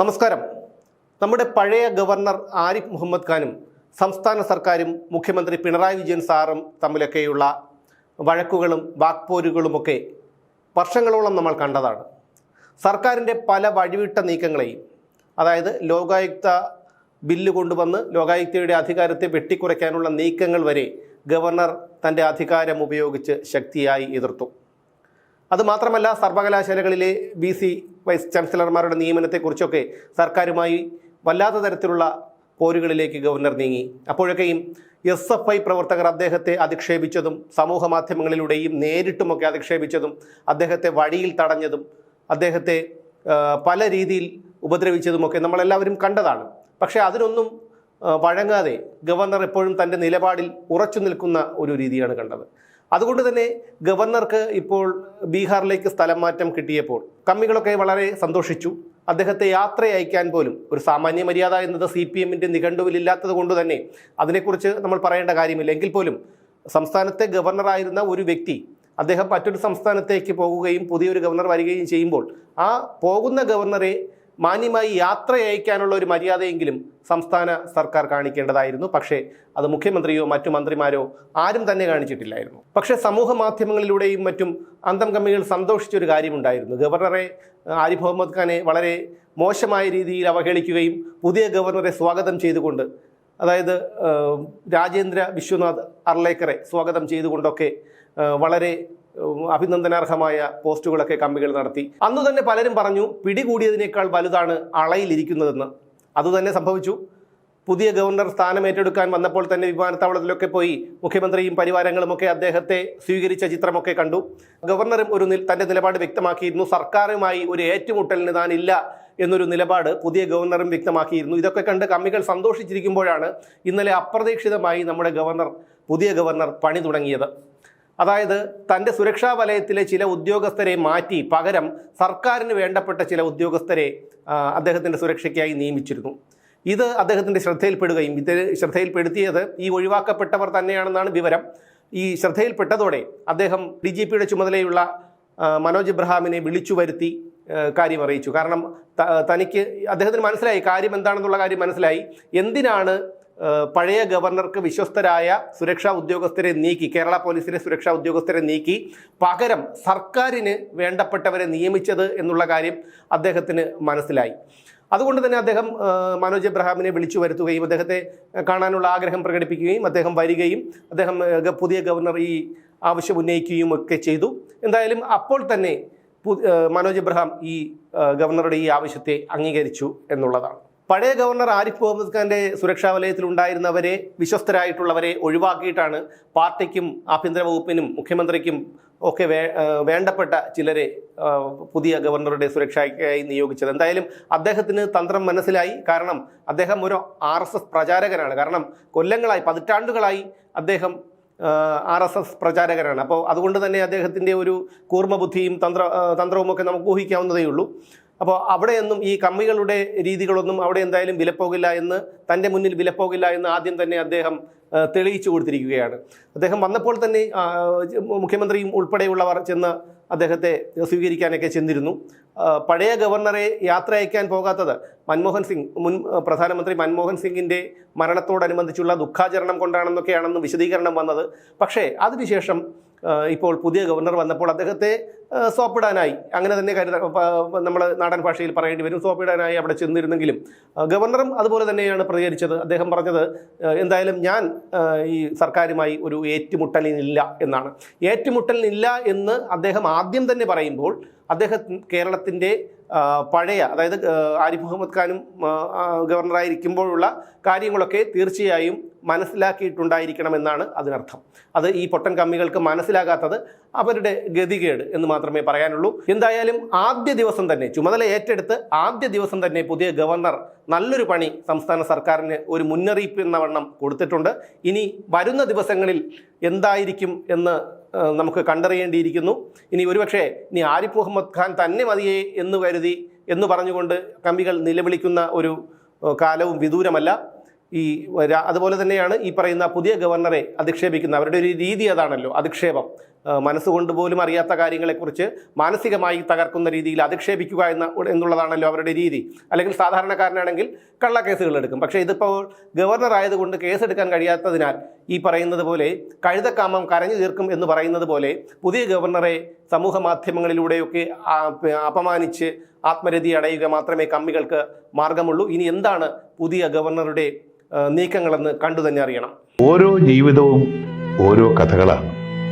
നമസ്കാരം. നമ്മുടെ പഴയ ഗവർണർ ആരിഫ് മുഹമ്മദ് ഖാനും സംസ്ഥാന സർക്കാരും മുഖ്യമന്ത്രി പിണറായി വിജയൻ സാറും തമ്മിലൊക്കെയുള്ള വഴക്കുകളും വാക്പോരുകളുമൊക്കെ വർഷങ്ങളോളം നമ്മൾ കണ്ടതാണ്. സർക്കാരിന്റെ പല വഴിവിട്ട നീക്കങ്ങളെയും അതായത് ലോകായുക്ത ബില്ല് കൊണ്ടുവന്ന് ലോകായുക്തയുടെ അധികാരത്തെ വെട്ടിക്കുറയ്ക്കാനുള്ള നീക്കങ്ങൾ വരെ ഗവർണർ തന്റെ അധികാരം ഉപയോഗിച്ച് ശക്തിയായി എതിർത്തു. അതുമാത്രമല്ല സർവകലാശാലകളിലെ ബി സി വൈസ് ചാൻസലർമാരുടെ നിയമനത്തെക്കുറിച്ചൊക്കെ സർക്കാരുമായി വല്ലാത്ത തരത്തിലുള്ള പോരുകളിലേക്ക് ഗവർണർ നീങ്ങി. അപ്പോഴൊക്കെയും എസ് എഫ് ഐ പ്രവർത്തകർ അദ്ദേഹത്തെ അധിക്ഷേപിച്ചതും സമൂഹ മാധ്യമങ്ങളിലൂടെയും നേരിട്ടുമൊക്കെ അധിക്ഷേപിച്ചതും അദ്ദേഹത്തെ വഴിയിൽ തടഞ്ഞതും അദ്ദേഹത്തെ പല രീതിയിൽ ഉപദ്രവിച്ചതുമൊക്കെ നമ്മളെല്ലാവരും കണ്ടതാണ്. പക്ഷേ അതിനൊന്നും വഴങ്ങാതെ ഗവർണർ എപ്പോഴും തന്റെ നിലപാടിൽ ഉറച്ചു നിൽക്കുന്ന ഒരു രീതിയാണ് കണ്ടത്. അതുകൊണ്ട് തന്നെ ഗവർണർക്ക് ഇപ്പോൾ ബീഹാറിലേക്ക് സ്ഥലം മാറ്റം കിട്ടിയപ്പോൾ കമ്മികളൊക്കെ വളരെ സന്തോഷിച്ചു. അദ്ദേഹത്തെ യാത്ര അയക്കാൻ പോലും ഒരു സാമാന്യ മര്യാദ എന്നത് സി പി എമ്മിന്റെ നിഘണ്ടുവിലില്ലാത്തത് കൊണ്ട് തന്നെ അതിനെക്കുറിച്ച് നമ്മൾ പറയേണ്ട കാര്യമില്ല. എങ്കിൽ പോലും സംസ്ഥാനത്തെ ഗവർണറായിരുന്ന ഒരു വ്യക്തി അദ്ദേഹം മറ്റൊരു സംസ്ഥാനത്തേക്ക് പോകുകയും പുതിയൊരു ഗവർണർ വരികയും ചെയ്യുമ്പോൾ ആ പോകുന്ന ഗവർണറെ മാന്യമായി യാത്ര അയക്കാനുള്ള ഒരു മര്യാദയെങ്കിലും സംസ്ഥാന സർക്കാർ കാണിക്കേണ്ടതായിരുന്നു. പക്ഷേ അത് മുഖ്യമന്ത്രിയോ മറ്റു മന്ത്രിമാരോ ആരും തന്നെ കാണിച്ചിട്ടില്ലായിരുന്നു. പക്ഷേ സമൂഹ മാധ്യമങ്ങളിലൂടെയും മറ്റും അന്തം കമ്മികൾ സന്തോഷിച്ചൊരു കാര്യമുണ്ടായിരുന്നു. ഗവർണറെ ആരിഫ് മുഹമ്മദ് ഖാനെ വളരെ മോശമായ രീതിയിൽ അവഹേളിക്കുകയും പുതിയ ഗവർണറെ സ്വാഗതം ചെയ്തുകൊണ്ട് അതായത് രാജേന്ദ്ര വിശ്വനാഥ് അർലേക്കറെ സ്വാഗതം ചെയ്തുകൊണ്ടൊക്കെ വളരെ അഭിനന്ദനാർഹമായ പോസ്റ്റുകളൊക്കെ കമ്പികൾ നടത്തി. അന്ന് തന്നെ പലരും പറഞ്ഞു പിടികൂടിയതിനേക്കാൾ വലുതാണ് അളയിലിരിക്കുന്നതെന്ന്. അതുതന്നെ സംഭവിച്ചു. പുതിയ ഗവർണർ സ്ഥാനം ഏറ്റെടുക്കാൻ വന്നപ്പോൾ തന്നെ വിമാനത്താവളത്തിലൊക്കെ പോയി മുഖ്യമന്ത്രിയും പരിവാരങ്ങളുമൊക്കെ അദ്ദേഹത്തെ സ്വീകരിച്ച ചിത്രമൊക്കെ കണ്ടു. ഗവർണറും ഒരു തന്റെ നിലപാട് വ്യക്തമാക്കിയിരുന്നു. സർക്കാരുമായി ഒരു ഏറ്റുമുട്ടലിന് താനില്ല എന്നൊരു നിലപാട് പുതിയ ഗവർണറും വ്യക്തമാക്കിയിരുന്നു. ഇതൊക്കെ കണ്ട് കമ്മികൾ സന്തോഷിച്ചിരിക്കുമ്പോഴാണ് ഇന്നലെ അപ്രതീക്ഷിതമായി നമ്മുടെ ഗവർണർ പുതിയ ഗവർണർ പണി തുടങ്ങിയത്. അതായത് തന്റെ സുരക്ഷാ വലയത്തിലെ ചില ഉദ്യോഗസ്ഥരെ മാറ്റി പകരം സർക്കാരിന് വേണ്ടപ്പെട്ട ചില ഉദ്യോഗസ്ഥരെ അദ്ദേഹത്തിന്റെ സുരക്ഷയ്ക്കായി നിയമിച്ചിരുന്നു. ഇത് അദ്ദേഹത്തിന്റെ ശ്രദ്ധയിൽപ്പെടുകയും ഇത് ശ്രദ്ധയിൽപ്പെടുത്തിയത് ഈ ഒഴിവാക്കപ്പെട്ടവർ തന്നെയാണെന്നാണ് വിവരം. ഈ ശ്രദ്ധയിൽപ്പെട്ടതോടെ അദ്ദേഹം ഡി ജി പിയുടെ ചുമതലയുള്ള മനോജ് ഇബ്രഹാമിനെ വിളിച്ചു വരുത്തി കാര്യം അറിയിച്ചു. കാരണം തനിക്ക് അദ്ദേഹത്തിന് മനസ്സിലായി കാര്യം എന്താണെന്നുള്ള കാര്യം മനസ്സിലായി. എന്തിനാണ് പഴയ ഗവർണർക്ക് വിശ്വസ്തരായ സുരക്ഷാ ഉദ്യോഗസ്ഥരെ നീക്കി കേരള പോലീസിലെ സുരക്ഷാ ഉദ്യോഗസ്ഥരെ നീക്കി പകരം സർക്കാരിന് വേണ്ടപ്പെട്ടവരെ നിയമിച്ചത് എന്നുള്ള കാര്യം അദ്ദേഹത്തിന് മനസ്സിലായി. അതുകൊണ്ട് തന്നെ അദ്ദേഹം മനോജ് എബ്രഹാമിനെ വിളിച്ചു വരുത്തുകയും അദ്ദേഹത്തെ കാണാനുള്ള ആഗ്രഹം പ്രകടിപ്പിക്കുകയും അദ്ദേഹം വരികയും അദ്ദേഹം പുതിയ ഗവർണർ ഈ ആവശ്യം ഉന്നയിക്കുകയും ഒക്കെ ചെയ്തു. എന്തായാലും അപ്പോൾ തന്നെ മനോജ് എബ്രഹാം ഈ ഗവർണറുടെ ഈ ആവശ്യത്തെ അംഗീകരിച്ചു എന്നുള്ളതാണ്. പഴയ ഗവർണർ ആരിഫ് മുഹമ്മദ് ഖാന്റെ സുരക്ഷാ വലയത്തിൽ ഉണ്ടായിരുന്നവരെ വിശ്വസ്തരായിട്ടുള്ളവരെ ഒഴിവാക്കിയിട്ടാണ് പാർട്ടിക്കും ആഭ്യന്തര വകുപ്പിനും മുഖ്യമന്ത്രിക്കും ഒക്കെ വേണ്ടപ്പെട്ട ചിലരെ പുതിയ ഗവർണറുടെ സുരക്ഷയ്ക്കായി നിയോഗിച്ചത്. എന്തായാലും അദ്ദേഹത്തിന് തന്ത്രം മനസ്സിലായി. കാരണം അദ്ദേഹം ഒരു ആർ എസ് എസ് പ്രചാരകനാണ്. കാരണം കൊല്ലങ്ങളായി പതിറ്റാണ്ടുകളായി അദ്ദേഹം ആർ എസ് എസ് പ്രചാരകനാണ്. അപ്പോൾ അതുകൊണ്ട് തന്നെ അദ്ദേഹത്തിന്റെ ഒരു കൂർമ്മബുദ്ധിയും തന്ത്ര തന്ത്രവുമൊക്കെ നമുക്ക് ഊഹിക്കാവുന്നതേ ഉള്ളൂ അപ്പോൾ അവിടെയൊന്നും ഈ കമ്മികളുടെ രീതികളൊന്നും അവിടെ എന്തായാലും വിലപ്പോകില്ല എന്ന് തന്റെ മുന്നിൽ വിലപ്പോകില്ല എന്ന് ആദ്യം തന്നെ അദ്ദേഹം തെളിയിച്ചു കൊടുത്തിരിക്കുകയാണ്. അദ്ദേഹം വന്നപ്പോൾ തന്നെ മുഖ്യമന്ത്രിയും ഉൾപ്പെടെയുള്ളവർ ചെന്ന് അദ്ദേഹത്തെ സ്വീകരിക്കാനൊക്കെ ചെന്നിരുന്നു. പഴയ ഗവർണറെ യാത്ര അയക്കാൻ പോകാത്തത് മൻമോഹൻ സിംഗ് മുൻ പ്രധാനമന്ത്രി മൻമോഹൻ സിംഗിന്റെ മരണത്തോടനുബന്ധിച്ചുള്ള ദുഃഖാചരണം കൊണ്ടാണെന്നൊക്കെയാണെന്ന് വിശദീകരണം വന്നത്. പക്ഷേ അതിനുശേഷം ഇപ്പോൾ പുതിയ ഗവർണർ വന്നപ്പോൾ അദ്ദേഹത്തെ സോപ്പിടാനായി. അങ്ങനെ തന്നെ കരുത നമ്മൾ നാടൻ ഭാഷയിൽ പറയേണ്ടി വരും സോപ്പിടാനായി അവിടെ ചെന്നിരുന്നെങ്കിലും. ഗവർണറും അതുപോലെ തന്നെയാണ് പ്രതികരിച്ചത്. അദ്ദേഹം പറഞ്ഞത് എന്തായാലും ഞാൻ ഈ സർക്കാരുമായി ഒരു ഏറ്റുമുട്ടലിനില്ല എന്നാണ്. ഏറ്റുമുട്ടലിനില്ല എന്ന് അദ്ദേഹം ആദ്യം തന്നെ പറയുമ്പോൾ അദ്ദേഹം കേരളത്തിന്റെ പഴയ അതായത് ആരിഫ് മുഹമ്മദ് ഖാനും ഗവർണറായിരിക്കുമ്പോഴുള്ള കാര്യങ്ങളൊക്കെ തീർച്ചയായും മനസ്സിലാക്കിയിട്ടുണ്ടായിരിക്കണമെന്നാണ് അതിനർത്ഥം. അത് ഈ പൊട്ടൻ കമ്മികൾക്ക് മനസ്സിലാകാത്തത് അവരുടെ ഗതികേട് എന്ന് മാത്രമേ പറയാനുള്ളൂ. എന്തായാലും ആദ്യ ദിവസം തന്നെ ചുമതല ഏറ്റെടുത്ത് ആദ്യ ദിവസം തന്നെ പുതിയ ഗവർണർ നല്ലൊരു പണി സംസ്ഥാന സർക്കാരിന് ഒരു മുന്നറിയിപ്പ് എന്ന വണ്ണം കൊടുത്തിട്ടുണ്ട്. ഇനി വരുന്ന ദിവസങ്ങളിൽ എന്തായിരിക്കും എന്ന് നമുക്ക് കണ്ടറിയേണ്ടിയിരിക്കുന്നു. ഇനി ഒരുപക്ഷേ ഇനി ആരിഫ് മുഹമ്മദ് ഖാൻ തന്നെ മതിയേ എന്ന് കരുതി എന്ന് പറഞ്ഞുകൊണ്ട് കമ്പികൾ നിലവിളിക്കുന്ന ഒരു കാലവും വിദൂരമല്ല. ഈ അതുപോലെ തന്നെയാണ് ഈ പറയുന്ന പുതിയ ഗവർണറെ അധിക്ഷേപിക്കുന്ന അവരുടെ ഒരു രീതി അതാണല്ലോ അധിക്ഷേപം. മനസ്സുകൊണ്ട് പോലും അറിയാത്ത കാര്യങ്ങളെക്കുറിച്ച് മാനസികമായി തകർക്കുന്ന രീതിയിൽ അധിക്ഷേപിക്കുക എന്ന എന്നുള്ളതാണല്ലോ അവരുടെ രീതി. അല്ലെങ്കിൽ സാധാരണക്കാരനാണെങ്കിൽ കള്ളക്കേസുകൾ എടുക്കും. പക്ഷേ ഇതിപ്പോൾ ഗവർണർ ആയതുകൊണ്ട് കേസെടുക്കാൻ കഴിയാത്തതിനാൽ ഈ പറയുന്നത് പോലെ കഴുതക്കാമം കരഞ്ഞു തീർക്കും എന്ന് പറയുന്നത് പോലെ പുതിയ ഗവർണറെ സമൂഹ മാധ്യമങ്ങളിലൂടെയൊക്കെ അപമാനിച്ച് ആത്മരതി അടയുക മാത്രമേ കമ്മികൾക്ക് മാർഗമുള്ളൂ. ഇനി എന്താണ് പുതിയ ഗവർണറുടെ നീക്കങ്ങളെന്ന് കണ്ടു തന്നെ അറിയണം. ഓരോ ജീവിതവും ഓരോ കഥകളാണ്.